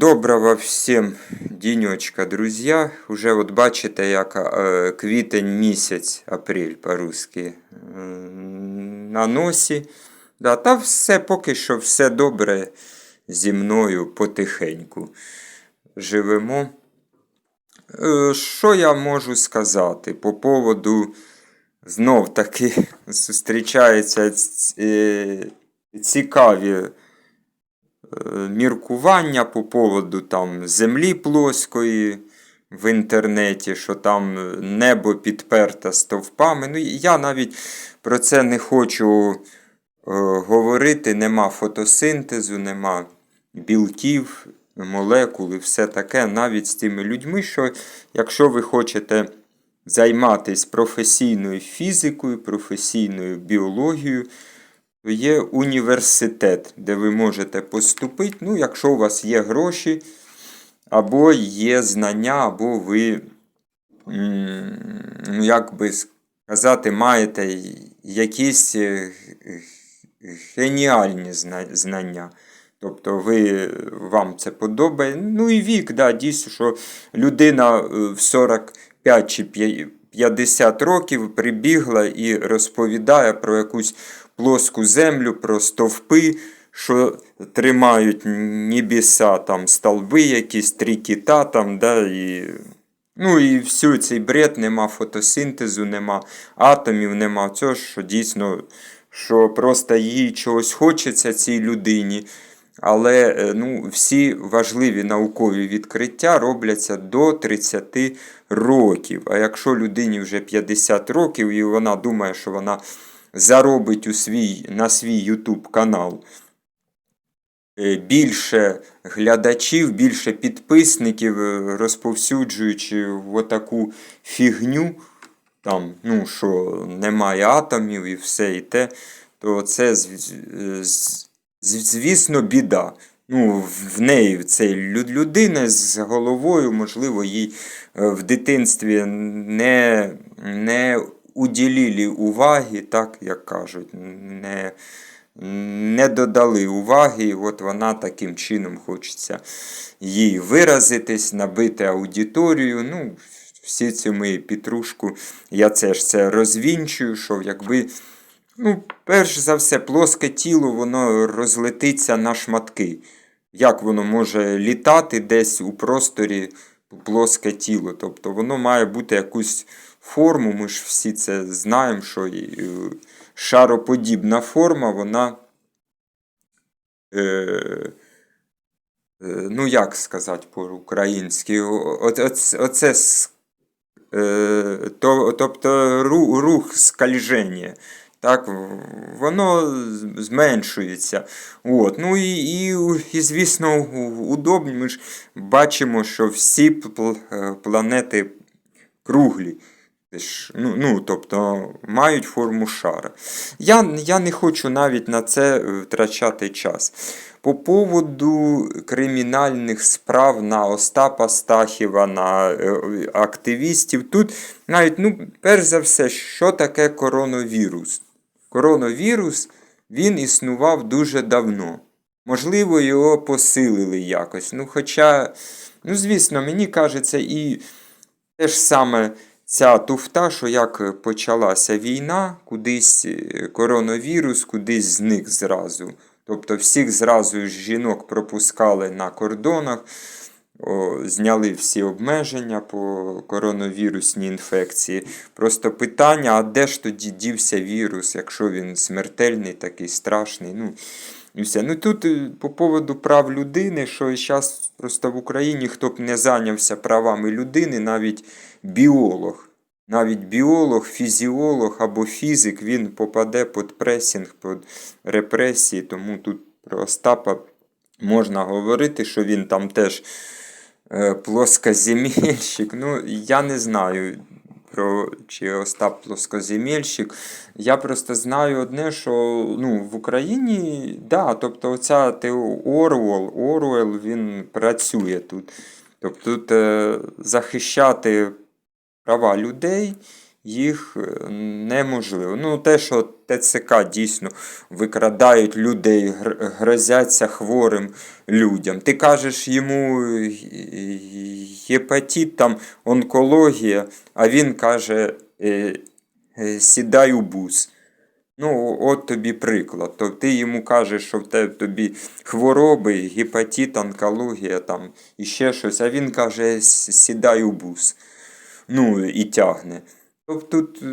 Доброго всім діньочка, друзі. Уже от бачите, як е, квітень місяць, апрель по-русски, е, на носі. Да, та все поки що все добре зі мною потихеньку. Живемо. Е, Що я можу сказати по поводу знов таки зустрічаються ц- е, цікаві міркування по поводу там землі плоскої в інтернеті, що там е, небо підперте стовпами. Ну, я навіть про це не хочу е, говорити. Нема фотосинтезу, нема білків, молекул і все таке, навіть з тими людьми, що якщо ви хочете займатися професійною фізикою, професійною біологією, є університет, де ви можете поступити, ну, якщо у вас є гроші, або є знання, або ви, ну, як би сказати, маєте якісь е, геніальні знання. Тобто ви, вам це подобає. Ну і вік, да, дійсно, що людина е, в 45 чи 50 років прибігла і розповідає про якусь плоску землю, про стовпи, що тримають небеса, там столби якісь, три кита там, да, і Ну і всю цей бред, нема фотосинтезу, нема атомів, нема цього, що дійсно, що просто їй чогось хочеться цій людині. Але е, ну, всі важливі наукові відкриття робляться до 30 років. А якщо людині вже 50 років і вона думає, що вона заробить у свій, на свій YouTube канал е, більше глядачів, більше підписників, е, розповсюджуючи отаку фігню, там, ну, що немає атомів і все і те, то це, звісно, біда. Ну, в неї це людина з головою, можливо, їй е, в дитинстві не, не уділили уваги, так як кажуть, не, не додали уваги, і от вона таким чином хочеться їй виразитись, набити аудиторію. Ну, всі ці ми петрушку, я це ж це розвінчую, що якби. Ну, перш за все, плоске тіло, воно розлетиться на шматки. Як воно може літати десь у просторі плоске тіло? Тобто воно має бути якусь форму. Ми ж всі це знаємо, що е, шароподібна форма, вона. Е, е, ну, як сказати по-українськи? Оце е, то, тобто рух скальження. Так, воно зменшується. От. Ну і, і, і звісно, у- удобні. Ми ж бачимо, що всі планети круглі. Ну, ну, тобто мають форму шара. Я, я не хочу навіть на це е, втрачати час. По поводу кримінальних справ на Остапа Стахіва, на е, активістів, тут навіть, ну, перш за все, що таке коронавірус? Коронавірус він існував дуже давно. Можливо, його посилили якось. Ну, хоча, ну, звісно, мені кажеться, і те ж саме ця туфта, що як почалася війна, кудись е, коронавірус, кудись зник зразу. Тобто всіх зразу жінок пропускали на кордонах, о, зняли всі обмеження по коронавірусній інфекції. Просто питання, а де ж тоді дівся вірус, якщо він смертельний, такий страшний. Ну, і все. Ну тут е, по поводу прав людини, що зараз просто в Україні хто б не зайнявся правами людини, навіть біолог. Навіть біолог, фізіолог або фізик, він попаде під пресінг, під репресії. Тому тут про Остапа можна говорити, що він там теж е, плоскоземельщик. Ну, я не знаю, про чи Остап плоскоземельщик. Я просто знаю одне, що ну, в Україні, да, тобто оця Орвел, Орвел, він працює тут. Тобто тут е, захищати права людей їх е, неможливо. Ну, те, що ТЦК дійсно викрадають людей, гр- грозяться хворим людям. Ти кажеш йому е, гепатит, там онкологія, а він каже: е, сідай у бус. Ну, от тобі приклад. То ти йому кажеш, що в тебе тобі хвороби, гепатит, онкологія там і ще щось, а він каже, сідай у бус. Ну, і тягне. Тобто, тут, е,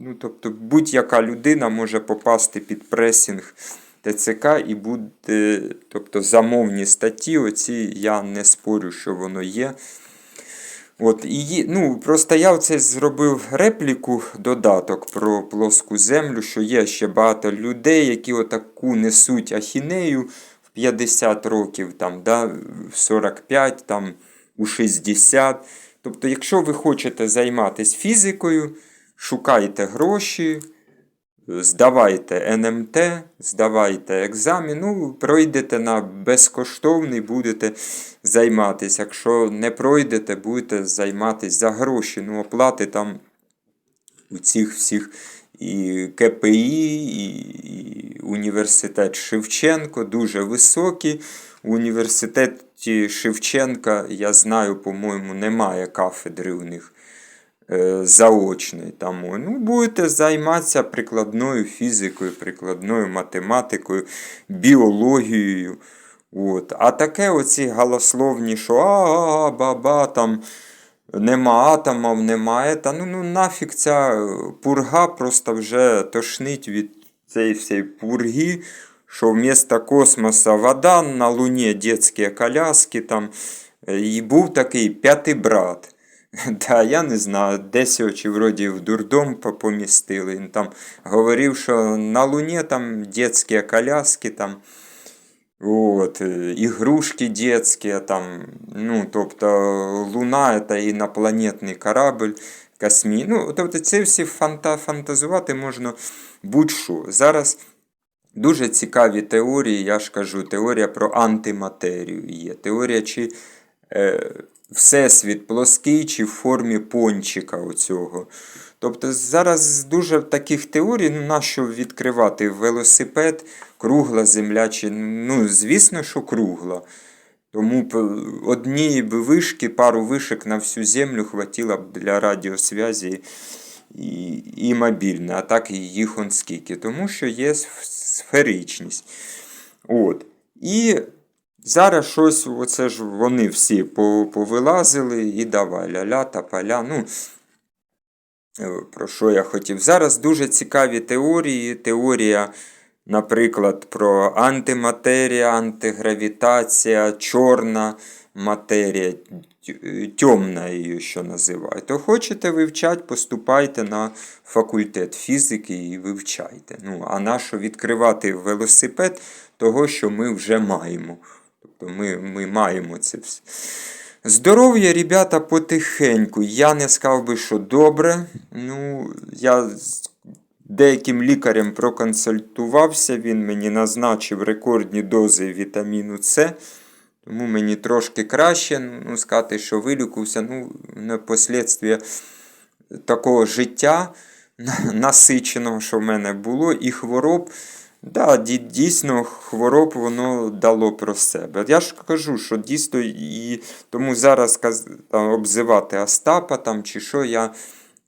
ну, тобто будь-яка людина може попасти під пресінг ТЦК і буде, тобто замовні статті, оці я не спорю, що воно є. От, і, ну, просто я оце зробив репліку, додаток про плоску землю, що є ще багато людей, які отаку несуть ахінею в 50 років, там, да, в 45, там, у 60. Тобто, якщо ви хочете займатися фізикою, шукайте гроші, здавайте НМТ, здавайте екзамен, ну, пройдете на безкоштовний, будете займатися. Якщо не пройдете, будете займатися за гроші. Ну, оплати там у цих всіх і КПІ, і, університет Шевченко дуже високі. У університеті Шевченка, я знаю, по-моєму, немає кафедри у них е, заочної. Там, ну, будете займатися прикладною фізикою, прикладною математикою, біологією. От. А таке оці голословні, що а, ба-ба, там нема атомів, немає. Та ну, ну нафіг ця пурга просто вже тошнить від цієї всієї пурги, що вмісто космоса вода, на Луні дитячі коляски там. І був такий п'ятий брат. Да, я не знаю, десь чи вроді в дурдом по- помістили. Він там говорив, що на Луні там дитячі коляски там. От, ігрушки детські, там, ну, тобто Луна це інопланетний корабль, космі. Ну, тобто це всі фанта, фантазувати можна будь-що. Зараз дуже цікаві теорії, я ж кажу, теорія про антиматерію є. Теорія, чи е, Всесвіт плоский, чи в формі пончика оцього. Тобто зараз дуже таких теорій, ну нащо відкривати велосипед, кругла земля, чи ну, звісно, що кругла. Тому однієї вишки, пару вишок на всю землю хватило б для радіосвязі і, і мобільне, а так і їх он скільки. Тому що є сферичність. От. І зараз щось, оце ж вони всі повилазили і давай ля-ля та поля. Ну, Е, про що я хотів. Зараз дуже цікаві теорії. Теорія, наприклад, про антиматерія, антигравітація, чорна матерія, ть- темна її що називають. То хочете вивчати, поступайте на факультет фізики і вивчайте. Ну, а нащо відкривати велосипед того, що ми вже маємо? Тобто ми, ми маємо це все. Здоров'я, ребята, потихеньку. Я не сказав би, що добре. Ну, я з деяким лікарем проконсультувався, він мені назначив рекордні дози вітаміну С. Тому мені трошки краще. Ну, сказати, що вилікувався, ну, на послідствія такого життя насиченого, що в мене було, і хвороб. Да, дійсно, хвороб воно дало про себе. Я ж кажу, що дійсно і тому зараз там, обзивати Остапа там, чи що, я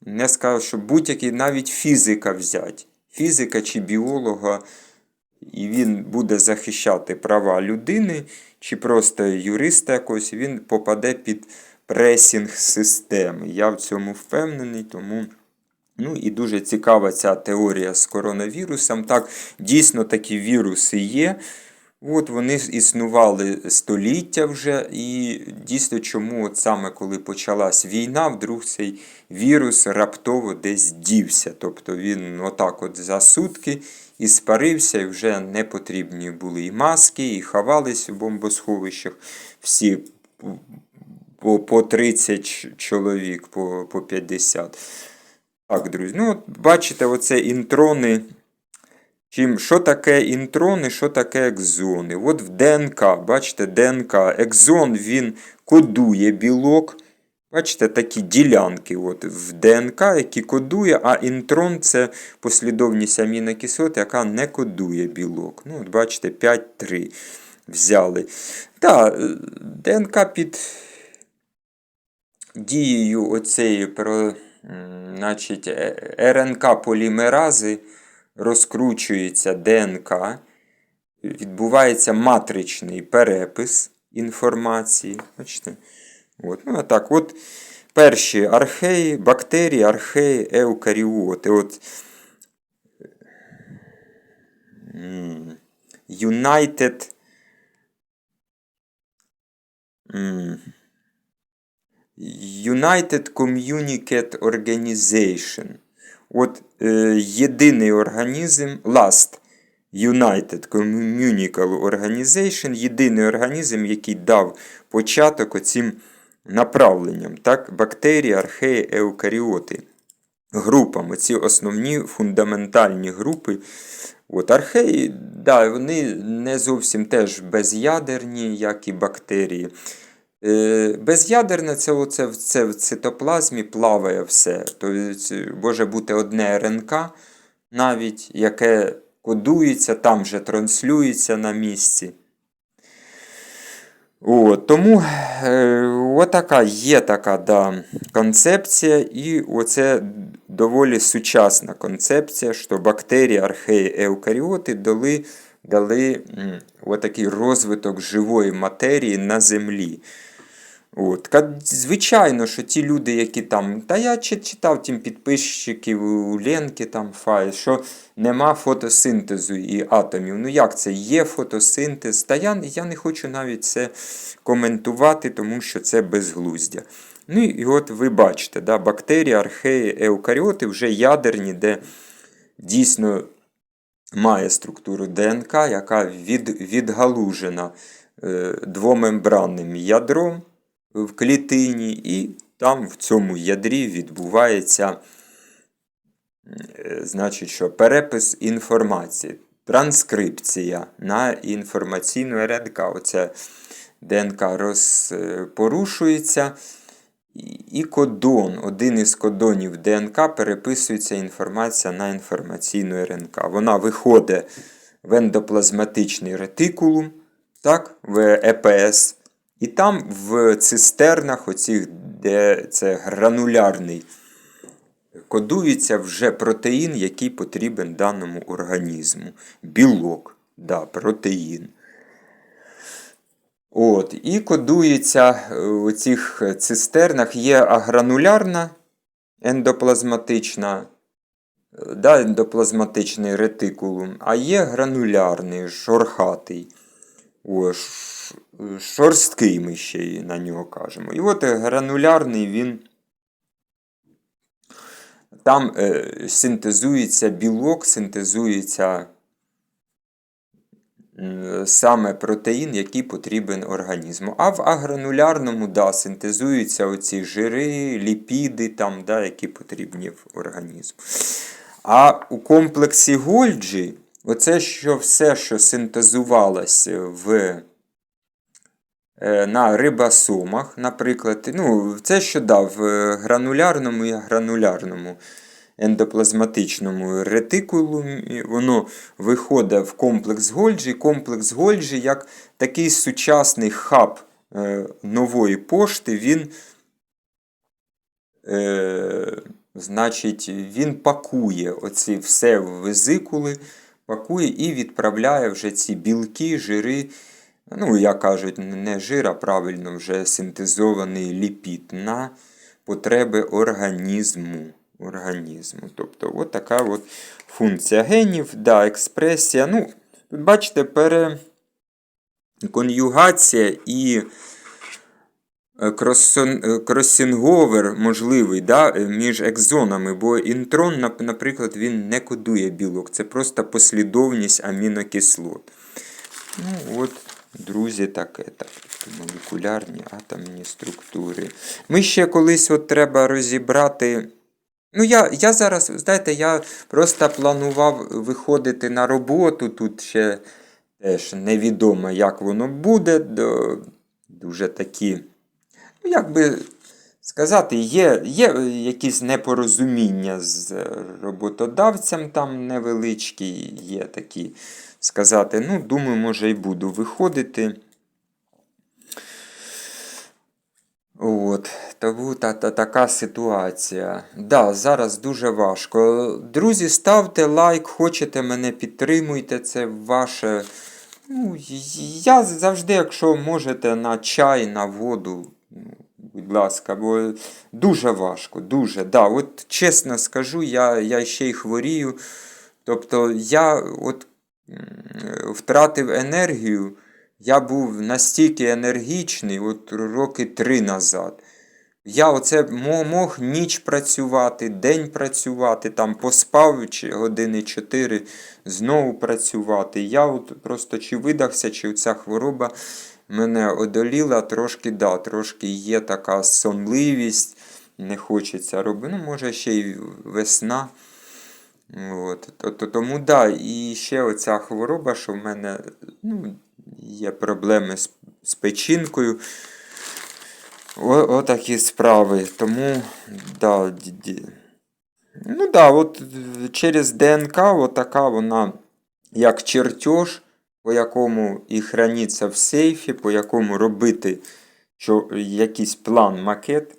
не скажу, що будь-який навіть фізика взяти. Фізика чи біолога, і він буде захищати права людини, чи просто юриста якогось, він попаде під пресінг системи. Я в цьому впевнений, тому. Ну і дуже цікава ця теорія з коронавірусом. Так, дійсно такі віруси є. От вони існували століття вже, і дійсно, чому от саме коли почалась війна, вдруг цей вірус раптово десь дівся. Тобто він отак от за сутки і спарився, і вже не потрібні були і маски, і ховались в бомбосховищах всі по, по 30 чоловік, по, по 50. Так, друзі, ну от бачите, оце інтрони. Чим, що таке інтрони, що таке екзони? От в ДНК, бачите, ДНК, екзон він кодує білок. Бачите, такі ділянки от, в ДНК, які кодує, а інтрон це послідовність амінокислот, яка не кодує білок. Ну, от Бачите, 5-3 взяли. Так, ДНК під дією оцеї про, значить, е- РНК полімерази розкручується ДНК, відбувається матричний перепис інформації. Бачите? От, ну, а так, от перші археї, бактерії, археї, еукаріоти. От, United United Communicate Organization. От єдиний організм LAST. United Communicable Organization, єдиний організм, який дав початок оцим направленням. Так? Бактерії, археї, еукаріоти. Групам, оці основні фундаментальні групи. От Археї, да, вони не зовсім теж безядерні, як і бактерії. Е, Безядерне це, оце, це в цитоплазмі плаває все. Тобто може бути одне РНК, навіть, яке кодується, там же транслюється на місці. О, тому е, отака є така да, концепція, і оце доволі сучасна концепція, що бактерії, археї, еукаріоти дали, дали отакий розвиток живої матерії на землі. От. ка- Звичайно, що ті люди, які там. Та я читав тим підписчиків у Ленки там файл, що нема фотосинтезу і атомів. Ну як це? Є фотосинтез. Та я, я не хочу навіть це коментувати, тому що це безглуздя. Ну і от ви бачите, да, бактерії, археї, еукаріоти вже ядерні, де дійсно має структуру ДНК, яка від, відгалужена е, двомембранним ядром в клітині, і там в цьому ядрі відбувається е, значить, що перепис інформації, транскрипція на інформаційну РНК. Оце ДНК розпорушується. І- І кодон, один із кодонів ДНК переписується інформація на інформаційну РНК. Вона виходить в ендоплазматичний ретикулум, так, в ЕПС, і там в цистернах, оцих, де це гранулярний, кодується вже протеїн, який потрібен даному організму. Білок, да, протеїн. От, і кодується е, у цих цистернах є агранулярна ендоплазматична, е, да, ендоплазматичний ретикулум, а є гранулярний, шорхатий. О, шорсткий ми ще й на нього кажемо. І от гранулярний він. Там е, синтезується білок, синтезується саме протеїн, який потрібен організму. А в агранулярному да, синтезуються оці жири, ліпіди, там, да, які потрібні в організму. А у комплексі Гольджі, оце що все, що синтезувалося в, е, на рибосомах, наприклад, ну, це що да, в гранулярному і гранулярному ендоплазматичному ретикулумі, воно виходить в комплекс Гольджі. Комплекс Гольджі, як такий сучасний хаб е, нової пошти, він, е, значить, він пакує оці все везикули, пакує і відправляє вже ці білки, жири. Ну, як кажуть, не жир, а правильно вже синтезований ліпід на потреби організму. організму. Тобто, от така от функція генів, да, експресія. Ну, тут бачите, переконюгація і е, е, кросінговер можливий да, е, між екзонами, бо інтрон, наприклад, він не кодує білок. Це просто послідовність амінокислот. Ну, от, друзі, таке. Так, молекулярні атомні структури. Ми ще колись от треба розібрати. Ну, я, я зараз, знаєте, я просто планував виходити на роботу. Тут ще теж невідомо, як воно буде. До, дуже такі, ну, якби сказати, є, є якісь непорозуміння з роботодавцем там невеличкі, є такі сказати. Ну, думаю, може і буду виходити. От, тому та, та, така ситуація. Да, зараз дуже важко. Друзі, ставте лайк, хочете мене підтримуйте, це ваше. Ну, я завжди, якщо можете, на чай, на воду, ну, будь ласка, бо дуже важко, дуже. Да, от чесно скажу, я, я ще й хворію. Тобто я от втратив енергію. Я був настільки енергічний, от роки три назад. Я оце мог ніч працювати, день працювати, там поспав чи години 4, знову працювати. Я от просто чи видахся, чи ця хвороба мене одоліла, трошки, да, трошки є така сонливість, не хочеться робити. Ну, може, ще й весна. От, то, то, тому да, і ще оця хвороба, що в мене ну, є проблеми з, з печінкою. О, отакі справи. Тому, да, ну да, от через ДНК отака вона, як чертеж, по якому і храниться в сейфі, по якому робити що, якийсь план, макет.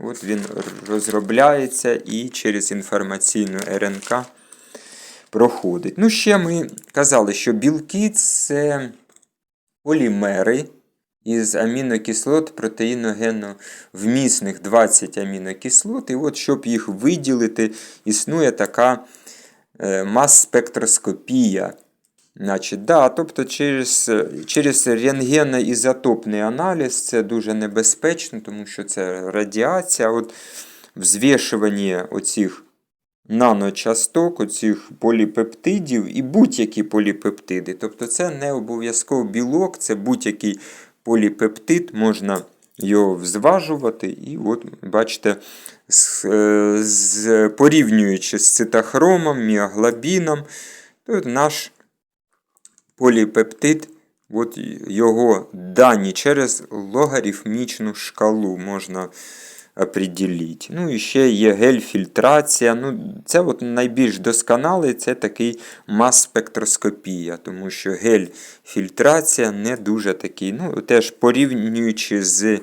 От він розробляється і через інформаційну РНК проходить. Ну, ще ми казали, що білки це полімери із амінокислот протеїногенно вмісних 20 амінокислот. І от, щоб їх виділити, існує така е, мас-спектроскопія. Значить, да, тобто через, через рентгеноізотопний аналіз це дуже небезпечно, тому що це радіація. От взвішування оцих наночасток, оцих поліпептидів і будь-які поліпептиди. Тобто це не обов'язково білок, це будь-який поліпептид, можна його взважувати. І от, бачите, з, е, з, порівнюючи з цитохромом, міоглобіном, то наш поліпептид, от його дані через логарифмічну шкалу можна определити. Ну і ще є гель-фільтрація. Ну, Це от найбільш досконалий це такий мас-спектроскопія, тому що гель-фільтрація не дуже такий. Ну, теж порівнюючи з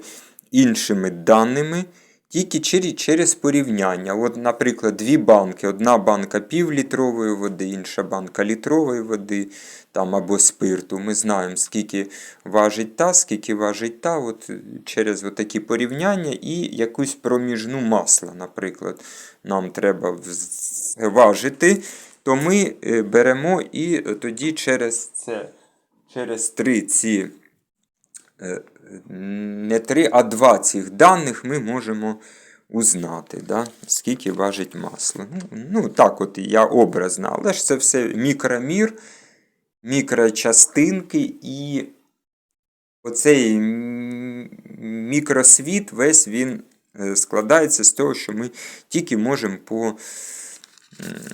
іншими даними. Тільки через, порівняння. От, наприклад, дві банки. Одна банка півлітрової води, інша банка літрової води там, або спирту. Ми знаємо, скільки важить та, скільки важить та. От, через такі порівняння і якусь проміжну масла, наприклад, нам треба важити, то ми е, беремо і тоді через це, через три ці е, не три, а два цих даних ми можемо узнати, да? скільки важить масло. Ну, ну, так от я образно, але ж це все мікромір, мікрочастинки і оцей мікросвіт весь він е, складається з того, що ми тільки можемо по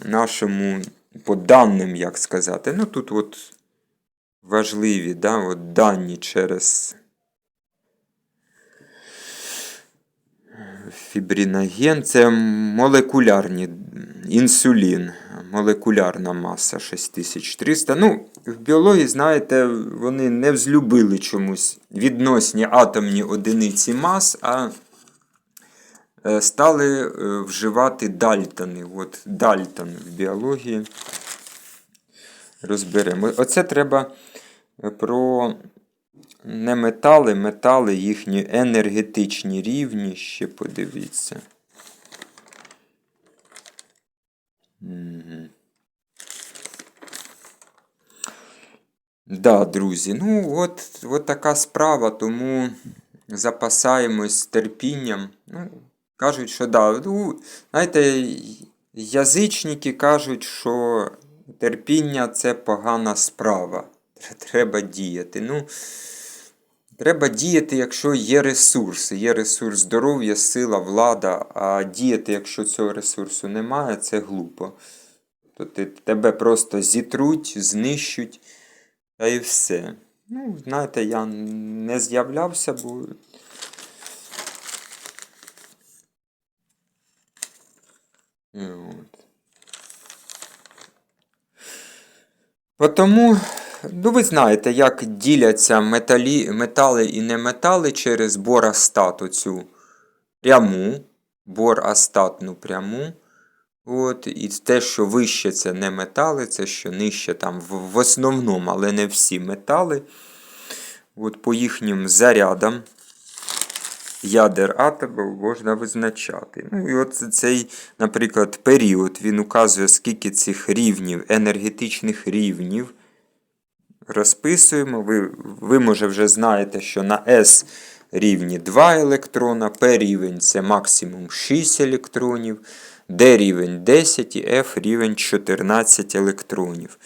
нашому, по даним, як сказати. Ну, тут от важливі да, от дані через Фібриноген це молекулярні інсулін, молекулярна маса 6300. Ну, в біології, знаєте, вони не взлюбили чомусь відносні атомні одиниці мас, а е, стали е, вживати дальтони. От дальтон в біології. Розберемо. Оце треба про не метали, метали, їхні енергетичні рівні. Ще подивіться. Мгм. Да, друзі, ну от, от така справа, тому запасаємось терпінням. Ну, кажуть, що да. Ну, знаєте, язичники кажуть, що терпіння це погана справа. Треба діяти. Ну, Треба діяти, якщо є ресурси. Є ресурс здоров'я, сила, влада, а діяти, якщо цього ресурсу немає, це глупо. То ти, тебе просто зітруть, знищуть та і все. Ну, знаєте, я не з'являвся, бо. І от. Потому ну ви знаєте, як діляться металі, метали і неметали через борастат оцю пряму, борастатну пряму. От, і те, що вище це не метали, це що нижче там в, основному, але не всі метали. От по їхнім зарядам ядер атомів можна визначати. Ну і от цей, наприклад, період він указує, скільки цих рівнів, енергетичних рівнів. Розписуємо. Ви, ви може вже знаєте, що на S рівні 2 електрона, P рівень це максимум 6 електронів, D рівень 10 і F рівень 14 електронів.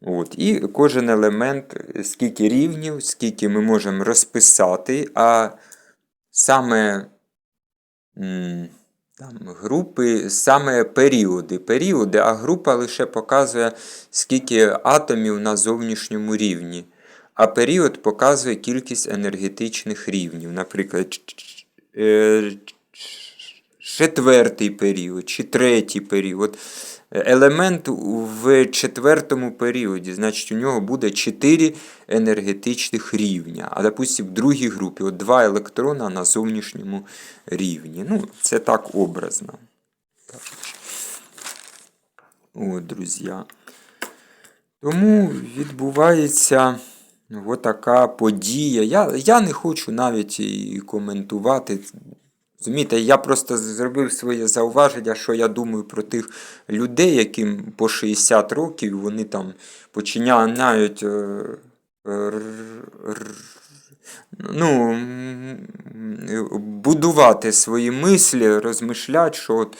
От. І кожен елемент, скільки рівнів, скільки ми можемо розписати, а саме там, групи, саме періоди. Періоди, а група лише показує, скільки атомів на зовнішньому рівні. А період показує кількість енергетичних рівнів. Наприклад, е, четвертий період чи третій період. Елемент в четвертому періоді, значить, у нього буде 4 енергетичних рівня. А допустим, в другій групі от 2 електрона на зовнішньому рівні. Ну, це так образно. От, друзі. Тому відбувається така подія. Я, я не хочу навіть і коментувати. Розумієте, я просто зробив своє зауваження, що я думаю про тих людей, яким по 60 років вони там починають е, р- ну, будувати свої мислі, розмишляти, що от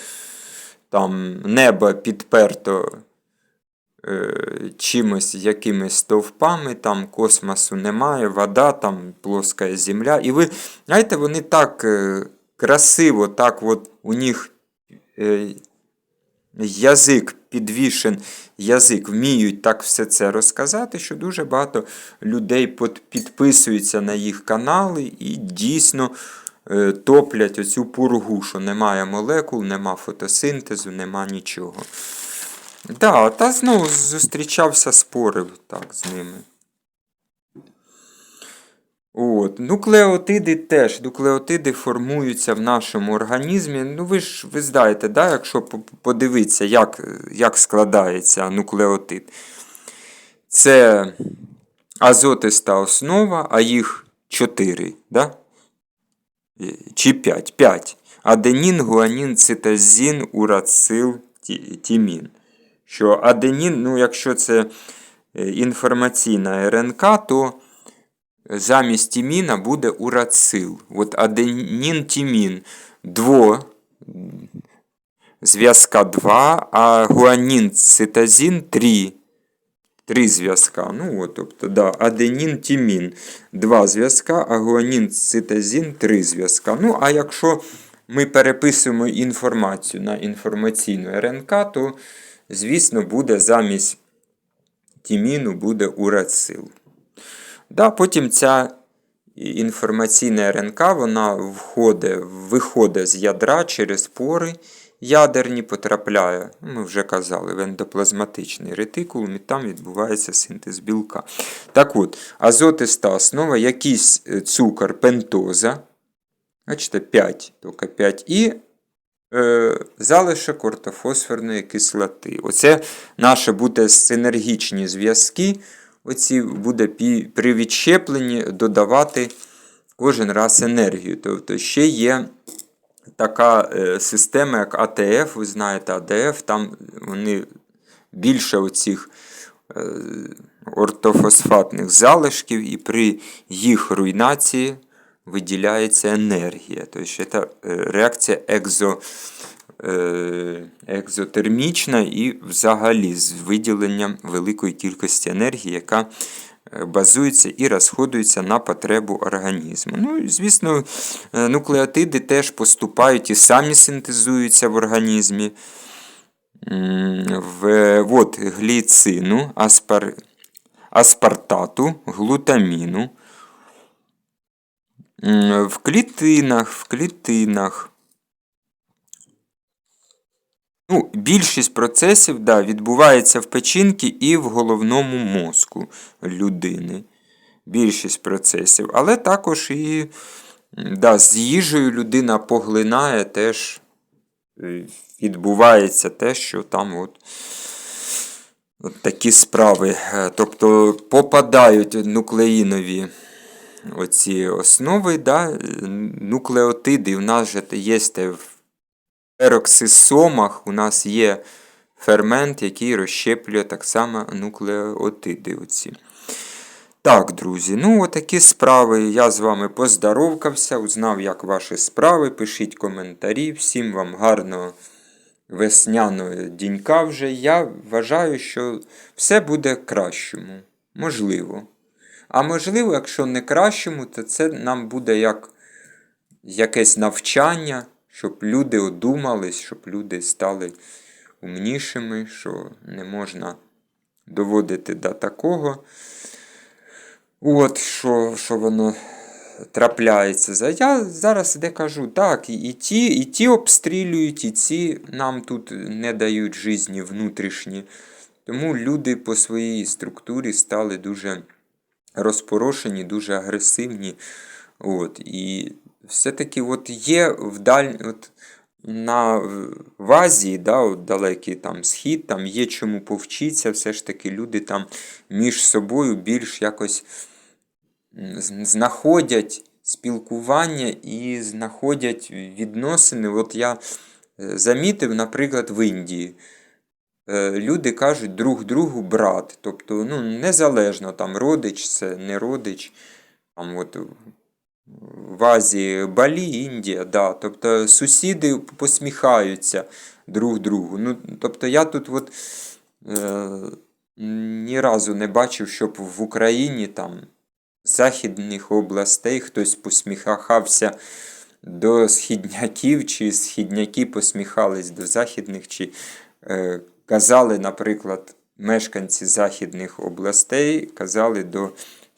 там небо підперто е, чимось, якимись стовпами, там космосу немає, вода, там плоска земля. І ви, знаєте, вони так е, красиво, так от у них е, язик підвішен, язик вміють так все це розказати, що дуже багато людей підписуються на їх канали і дійсно е, топлять оцю пургу, що немає молекул, нема фотосинтезу, нема нічого. Да, та знову зустрічався, спорив так з ними. От. Нуклеотиди теж. Нуклеотиди формуються в нашому організмі. Ну, ви ж ви знаєте, да, якщо подивитися, як, як складається нуклеотид. Це азотиста основа, а їх 4, да? Е, чи 5? 5. Аденін, гуанін, цитозін, урацил, ті- тімін. Що аденін, ну, якщо це е, інформаційна РНК, то замість тіміна буде урацил. От аденін тімін дво зв'язка 2, а гуанін цитозін 3. Три зв'язка. Ну, от, тобто, да, аденін тімін два зв'язка, а гуанін цитозін три зв'язка. Ну, а якщо ми переписуємо інформацію на інформаційну РНК, то, звісно, буде замість тіміну буде урацил. Да, потім ця інформаційна РНК вона входить, виходить з ядра через пори ядерні, потрапляє, ми вже казали, в ендоплазматичний ретикулум, і там відбувається синтез білка. Так от, азотиста основа, якийсь е, цукор, пентоза, бачите, 5, тільки 5, і е, залишок ортофосфорної кислоти. Оце наше буде синергічні зв'язки. Оці буде при відщепленні додавати кожен раз енергію. Тобто ще є така е, система, як АТФ, ви знаєте, АДФ, там вони більше оцих е, ортофосфатних залишків, і при їх руйнації виділяється енергія. Тобто це е, реакція екзо, екзотермічна і взагалі з виділенням великої кількості енергії, яка е, базується і розходується на потребу організму. Ну, і, звісно, е, нуклеотиди теж поступають і самі синтезуються в організмі. В, от, гліцину, аспар, аспартату, глутаміну. В клітинах, в клітинах Ну, більшість процесів да, відбувається в печінці і в головному мозку людини. Більшість процесів. Але також і да, з їжею людина поглинає теж е, відбувається те, що там от, от такі справи. Е, Тобто попадають нуклеїнові оці основи, да, нуклеотиди. У нас же є в пероксисомах, у нас є фермент, який розщеплює так само нуклеотиди. Оці. Так, друзі, ну отакі справи. Я з вами поздоровкався, узнав, як ваші справи. Пишіть коментарі. Всім вам гарного весняного дінька вже. Я вважаю, що все буде кращому. Можливо. А можливо, якщо не кращому, то це нам буде як якесь навчання, щоб люди одумались, щоб люди стали умнішими, що не можна доводити до такого. От, що, що воно трапляється. Я зараз де кажу, так, і, ті, і ті обстрілюють, і ці нам тут не дають житті внутрішні. Тому люди по своїй структурі стали дуже розпорошені, дуже агресивні. От, і все-таки от є вдаль, от, на, в Азії, да, от далекий там схід, там є чому повчитися, все ж таки люди там між собою більш якось знаходять спілкування і знаходять відносини. От я е, замітив, наприклад, в Індії. Е, Люди кажуть друг другу брат. Тобто, ну, незалежно там родич це не родич. Там от в Азії Балі, Індія, да. Тобто сусіди посміхаються друг другу. Ну, тобто я тут от, е, ні разу не бачив, щоб в Україні там західних областей хтось посміхався до східняків, чи східняки посміхались до західних, чи е, казали, наприклад, мешканці західних областей казали до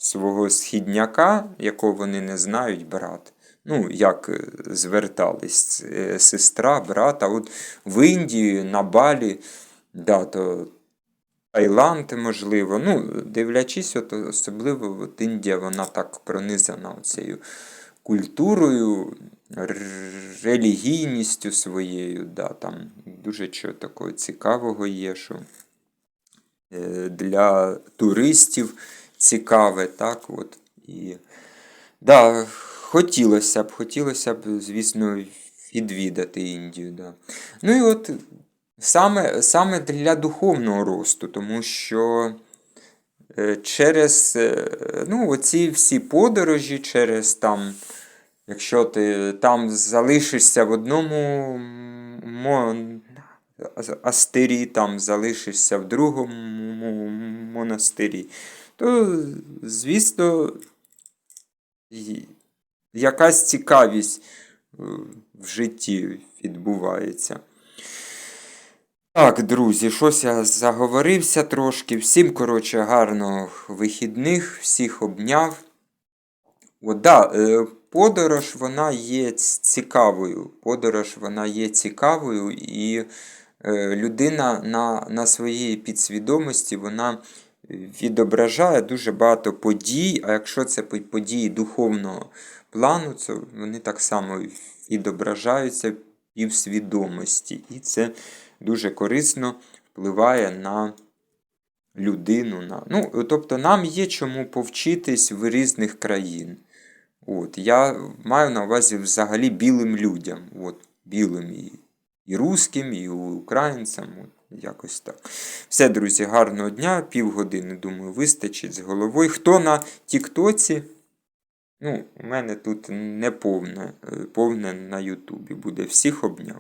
свого східняка, якого вони не знають, брат. Ну, як е, звертались е, сестра, брат. А от в Індії, на Балі, да, то Таїланд, можливо. Ну, дивлячись, от, особливо от Індія, вона так пронизана цією культурою, релігійністю своєю. Да, там дуже чого такого цікавого є, що е, для туристів цікаве, так, от. І, да, хотілося б, хотілося б, звісно, відвідати Індію. Да. Ну і от саме, саме для духовного росту, тому що е, через е, ну, оці всі подорожі, через там, якщо ти там залишишся в одному астирі, там залишишся в другому монастирі, то, звісно, якась цікавість е, в житті відбувається. Так, друзі, щось я заговорився трошки. Всім, коротше, гарних вихідних, всіх обняв. От, да, е, подорож вона є цікавою. Подорож вона є цікавою, і е, людина на, на своїй підсвідомості вона відображає дуже багато подій, а якщо це події духовного плану, то вони так само відображаються і в свідомості. І це дуже корисно впливає на людину. На... Ну, тобто нам є чому повчитись в різних країн. От, я маю на увазі взагалі білим людям. От, білим і, і русським, і українцям. От, якось так. Все, друзі, гарного дня. Півгодини, думаю, вистачить з головою. Хто на Тіктоці? Ну, у мене тут не повне, е, повне на Ютубі буде. Всіх обняв.